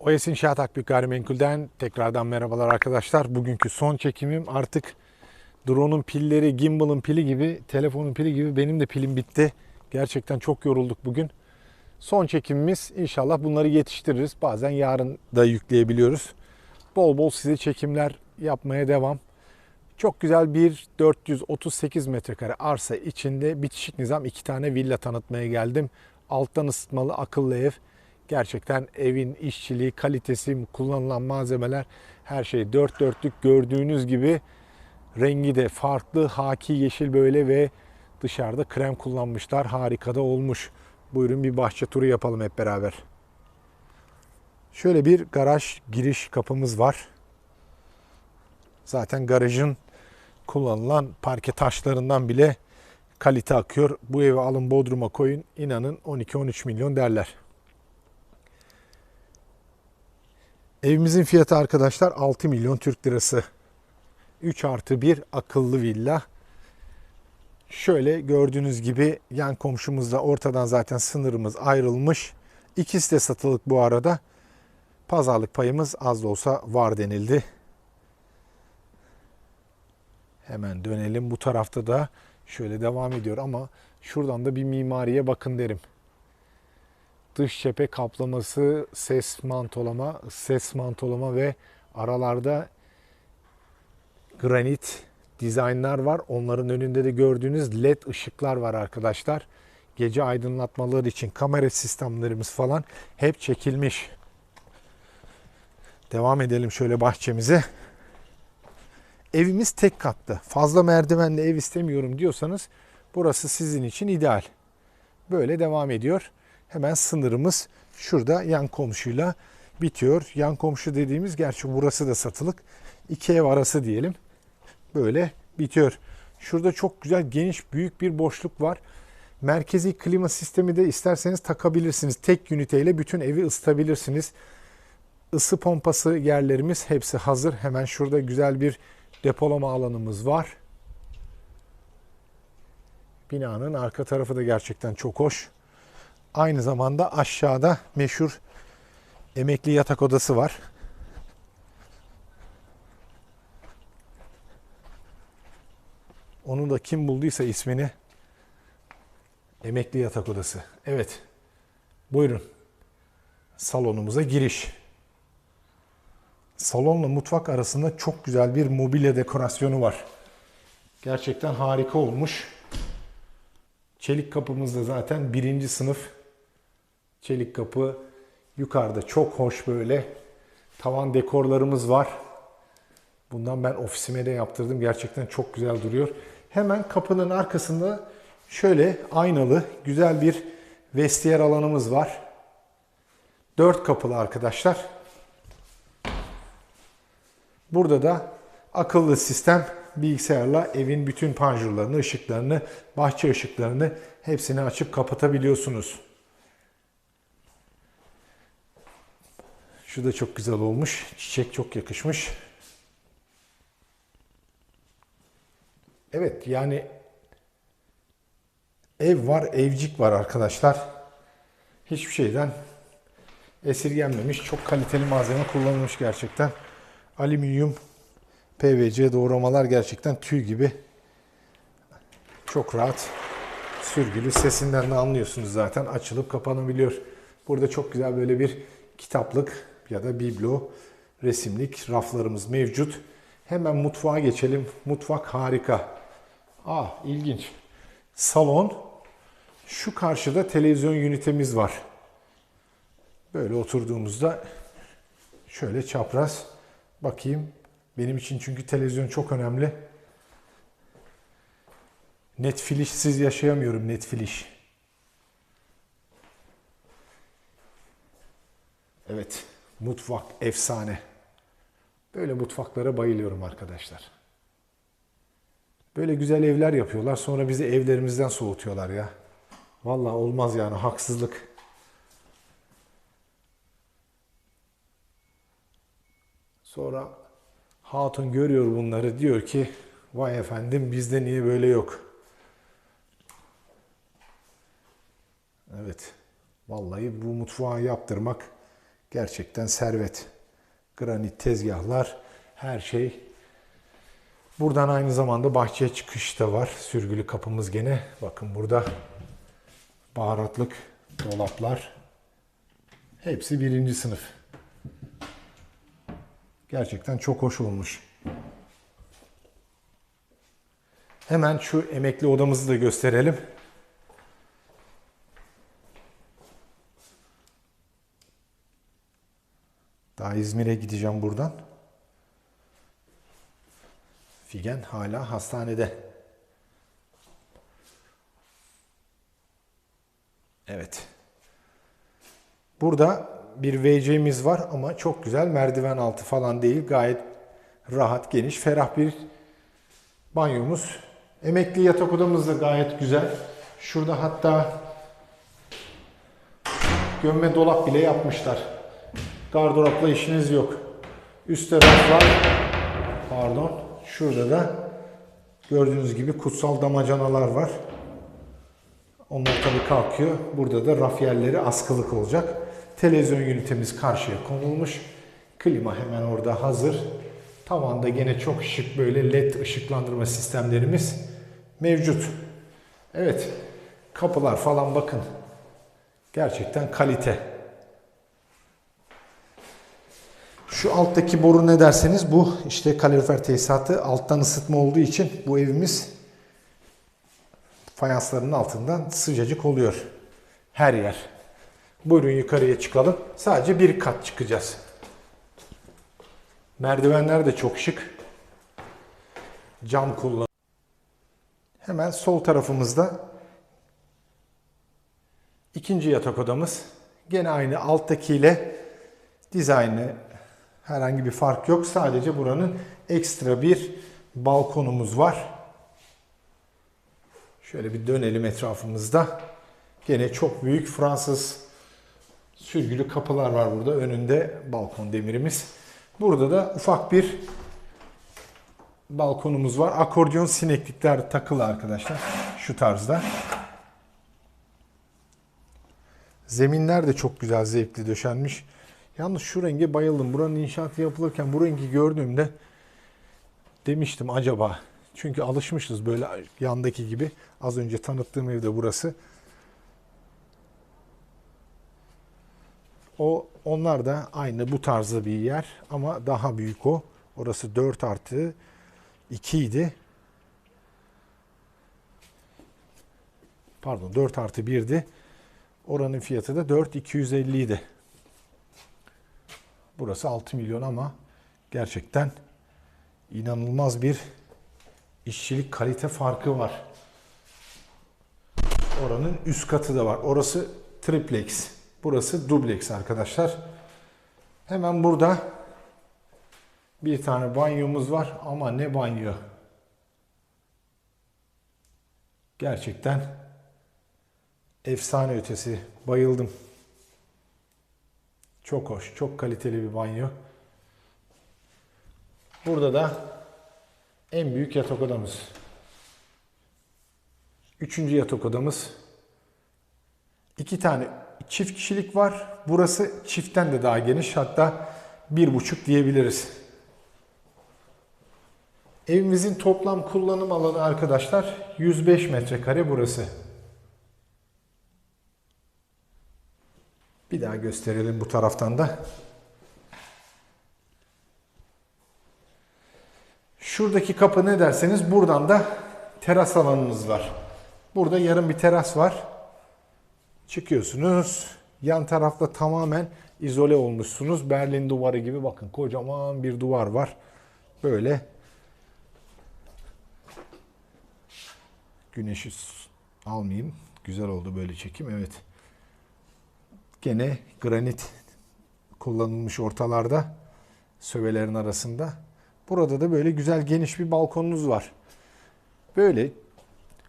OS İnşaat Akbük Gayrimenkul'den tekrardan merhabalar arkadaşlar. Bugünkü son çekimim artık drone'un pilleri, gimbal'ın pili gibi, telefonun pili gibi benim de pilim bitti. Gerçekten çok yorulduk bugün. Son çekimimiz inşallah bunları yetiştiririz. Bazen yarın da yükleyebiliyoruz. Bol bol size çekimler yapmaya devam. Çok güzel bir 438 metrekare arsa içinde bitişik nizam iki tane villa tanıtmaya geldim. Alttan ısıtmalı akıllı ev. Gerçekten evin işçiliği, kalitesi, kullanılan malzemeler her şey dört dörtlük gördüğünüz gibi rengi de farklı haki yeşil böyle ve dışarıda krem kullanmışlar. Harika da olmuş. Buyurun bir bahçe turu yapalım hep beraber. Şöyle bir garaj giriş kapımız var. Zaten garajın kullanılan parke taşlarından bile kalite akıyor. Bu evi alın Bodrum'a koyun. İnanın 12-13 milyon derler. Evimizin fiyatı arkadaşlar 6 milyon Türk lirası. 3 artı 1 akıllı villa. Şöyle gördüğünüz gibi yan komşumuzla ortadan zaten sınırımız ayrılmış. İkisi de satılık bu arada. Pazarlık payımız az da olsa var denildi. Hemen dönelim. Bu tarafta da şöyle devam ediyor ama şuradan da bir mimariye bakın derim. Dış cephe kaplaması, ses mantolama, ses mantolama ve aralarda granit dizaynlar var. Onların önünde de gördüğünüz led ışıklar var arkadaşlar. Gece aydınlatmaları için kamera sistemlerimiz falan hep çekilmiş. Devam edelim şöyle bahçemize. Evimiz tek katlı. Fazla merdivenli ev istemiyorum diyorsanız burası sizin için ideal. Böyle devam ediyor. Hemen sınırımız şurada yan komşuyla bitiyor. Yan komşu dediğimiz gerçi burası da satılık. İki ev arası diyelim. Böyle bitiyor. Şurada çok güzel geniş büyük bir boşluk var. Merkezi klima sistemi de isterseniz takabilirsiniz. Tek üniteyle bütün evi ısıtabilirsiniz. Isı pompası yerlerimiz hepsi hazır. Hemen şurada güzel bir depolama alanımız var. Binanın arka tarafı da gerçekten çok hoş. Aynı zamanda aşağıda meşhur emekli yatak odası var. Onu da kim bulduysa ismini emekli yatak odası. Evet. Buyurun. Salonumuza giriş. Salonla mutfak arasında çok güzel bir mobilya dekorasyonu var. Gerçekten harika olmuş. Çelik kapımız da zaten birinci sınıf çelik kapı. Yukarıda çok hoş böyle tavan dekorlarımız var. Bundan ben ofisime de yaptırdım. Gerçekten çok güzel duruyor. Hemen kapının arkasında şöyle aynalı güzel bir vestiyer alanımız var. Dört kapılı arkadaşlar. Burada da akıllı sistem bilgisayarla evin bütün panjurlarını, ışıklarını, bahçe ışıklarını hepsini açıp kapatabiliyorsunuz. Şu da çok güzel olmuş. Çiçek çok yakışmış. Evet yani ev var, evcik var arkadaşlar. Hiçbir şeyden esirgenmemiş. Çok kaliteli malzeme kullanılmış gerçekten. Alüminyum, PVC doğramalar gerçekten tüy gibi. Çok rahat. Sürgülü. Sesinden de anlıyorsunuz zaten. Açılıp kapanabiliyor. Burada çok güzel böyle bir kitaplık ya da biblo resimlik raflarımız mevcut. Hemen mutfağa geçelim. Mutfak harika. Ah ilginç. Salon. Şu karşıda televizyon ünitemiz var. Böyle oturduğumuzda şöyle çapraz bakayım. Benim için çünkü televizyon çok önemli. Netflix'siz yaşayamıyorum Netflix. Evet, mutfak efsane. Böyle mutfaklara bayılıyorum arkadaşlar. Böyle güzel evler yapıyorlar. Sonra bizi evlerimizden soğutuyorlar ya. Vallahi olmaz yani haksızlık. Sonra hatun görüyor bunları diyor ki vay efendim bizde niye böyle yok. Evet. Vallahi bu mutfağı yaptırmak Gerçekten servet. Granit tezgahlar, her şey. Buradan aynı zamanda bahçeye çıkış da var. Sürgülü kapımız gene. Bakın burada baharatlık dolaplar. Hepsi birinci sınıf. Gerçekten çok hoş olmuş. Hemen şu emekli odamızı da gösterelim. Daha İzmir'e gideceğim buradan. Figen hala hastanede. Evet. Burada bir WC'miz var ama çok güzel merdiven altı falan değil. Gayet rahat, geniş, ferah bir banyomuz. Emekli yatak odamız da gayet güzel. Şurada hatta gömme dolap bile yapmışlar. Gardıropla işiniz yok. Üstte raf var. Pardon. Şurada da gördüğünüz gibi kutsal damacanalar var. Onlar tabii kalkıyor. Burada da raf yerleri askılık olacak. Televizyon ünitemiz karşıya konulmuş. Klima hemen orada hazır. Tavanda gene çok şık böyle led ışıklandırma sistemlerimiz mevcut. Evet. Kapılar falan bakın. Gerçekten kalite. Şu alttaki boru ne derseniz bu işte kalorifer tesisatı alttan ısıtma olduğu için bu evimiz fayansların altından sıcacık oluyor. Her yer. Buyurun yukarıya çıkalım. Sadece bir kat çıkacağız. Merdivenler de çok şık. Cam kullan. Hemen sol tarafımızda ikinci yatak odamız. Gene aynı alttakiyle dizaynı herhangi bir fark yok. Sadece buranın ekstra bir balkonumuz var. Şöyle bir dönelim etrafımızda. Gene çok büyük Fransız sürgülü kapılar var burada. Önünde balkon demirimiz. Burada da ufak bir balkonumuz var. Akordeon sineklikler takılı arkadaşlar. Şu tarzda. Zeminler de çok güzel zevkli döşenmiş. Yalnız şu renge bayıldım. Buranın inşaatı yapılırken bu rengi gördüğümde demiştim acaba. Çünkü alışmışız böyle yandaki gibi. Az önce tanıttığım evde burası. O onlar da aynı bu tarzda bir yer ama daha büyük o. Orası 4 artı 2 idi. Pardon 4 artı 1'di. Oranın fiyatı da 4250 idi. Burası 6 milyon ama gerçekten inanılmaz bir işçilik kalite farkı var. Oranın üst katı da var. Orası triplex. Burası dubleks arkadaşlar. Hemen burada bir tane banyomuz var ama ne banyo. Gerçekten efsane ötesi. Bayıldım. Çok hoş, çok kaliteli bir banyo. Burada da en büyük yatak odamız. Üçüncü yatak odamız. İki tane çift kişilik var. Burası çiftten de daha geniş. Hatta bir buçuk diyebiliriz. Evimizin toplam kullanım alanı arkadaşlar 105 metrekare burası. Bir daha gösterelim bu taraftan da. Şuradaki kapı ne derseniz buradan da teras alanınız var. Burada yarım bir teras var. Çıkıyorsunuz. Yan tarafta tamamen izole olmuşsunuz. Berlin duvarı gibi bakın kocaman bir duvar var. Böyle güneşi almayayım. Güzel oldu böyle çekim. Evet. Gene granit kullanılmış ortalarda sövelerin arasında. Burada da böyle güzel geniş bir balkonunuz var. Böyle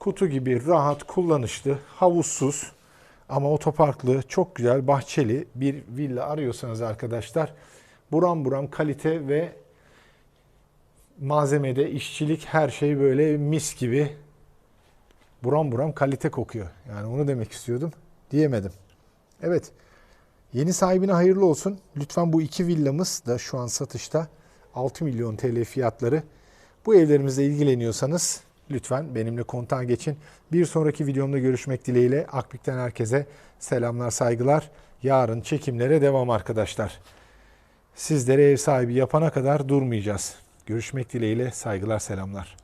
kutu gibi rahat, kullanışlı, havuzsuz ama otoparklı, çok güzel, bahçeli bir villa arıyorsanız arkadaşlar buram buram kalite ve malzemede işçilik her şey böyle mis gibi buram buram kalite kokuyor. Yani onu demek istiyordum. Diyemedim. Evet. Yeni sahibine hayırlı olsun. Lütfen bu iki villamız da şu an satışta 6 milyon TL fiyatları. Bu evlerimizle ilgileniyorsanız lütfen benimle kontağa geçin. Bir sonraki videomda görüşmek dileğiyle Akbik'ten herkese selamlar saygılar. Yarın çekimlere devam arkadaşlar. Sizlere ev sahibi yapana kadar durmayacağız. Görüşmek dileğiyle saygılar selamlar.